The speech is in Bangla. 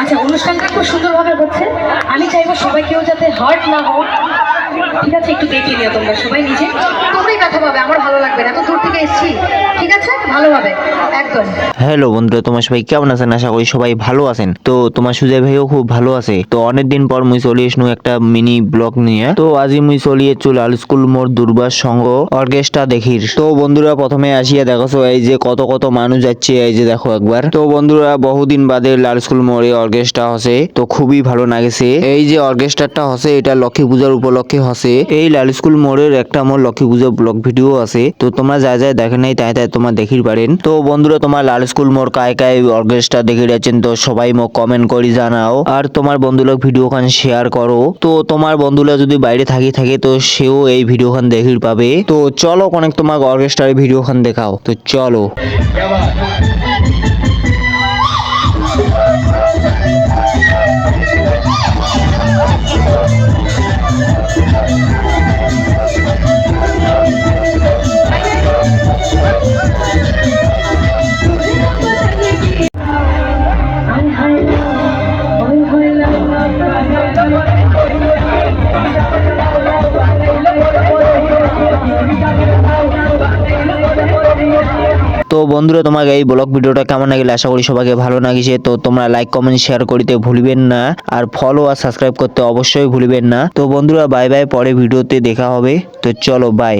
আচ্ছা অনুষ্ঠানটা খুব সুন্দরভাবে হচ্ছে। আমি চাইব সবাই কেউ যাতে হার্ট না হোক ঠিক আছে, একটু দেখে নিও তোমরা সবাই নিজে। তোমরাই কথা পাবে আমার ভালো লাগবে না। এত দূর থেকে এসছি। ঠিক আছে? ভালোভাবে হ্যালো বন্ধুরা, তোমার সবাই কেমন আছেন? আশা করি সবাই ভালো আছেন। তো তোমার সুজয় ভাইও খুব ভালো আছে। তো পর মুই চলে এসনু একটা মিনি ব্লগ নিয়ে। তো মুই চলিয়ে চুল আল স্কুল মোর দুর্বার সঙ্গ অর্কেস্ট্রা দেখির। তো বন্ধুরা, প্রথমে আসিয়া দেখো এই যে কত কত মানুষ যাচ্ছে, এই যে দেখো একবার। তো বন্ধুরা, বহুদিন বাদে লাল স্কুল মোড়ে অর্কেস্ট্রা হসে। তো খুবই ভালো লাগেছে। এই যে অর্কেস্ট্রাটা হসে, এটা লক্ষ্মী পূজার উপলক্ষে হসে। এই লাল স্কুল মোড়ের একটা মোর লক্ষ্মী পূজার ব্লগ ভিডিও আছে। তো তোমরা যা যা দেখে নাই, তাই তাই তোমরা দেখির পারেন। তো বন্ধুরা তোমার লাল স্কুল মোর কায় কায় অর্কেস্ট্রা দেখে যাচ্ছেন, তো সবাই মোক কমেন্ট করি জানাও। আর তোমার বন্ধুলোক ভিডিও খান শেয়ার করো। তো তোমার বন্ধুরা যদি বাইরে থাকি থাকে, তো সেও এই ভিডিও খান দেখি পাবে। তো চলো অনেক তোমার অর্কেস্ট্রার ভিডিও খান দেখাও। তো চলো। তো বন্ধুরা, তোমাকে এই ব্লগ ভিডিওটা কেমন লাগলে আশা করি সবাইকে ভালো লাগিছে। তো তোমরা লাইক কমেন্ট শেয়ার করিতে ভুলবেন না আর ফলো আর সাবস্ক্রাইব করতে অবশ্যই ভুলবেন না। তো বন্ধুরা বাই বাই পরে ভিডিওতে দেখা হবে। তো চলো বাই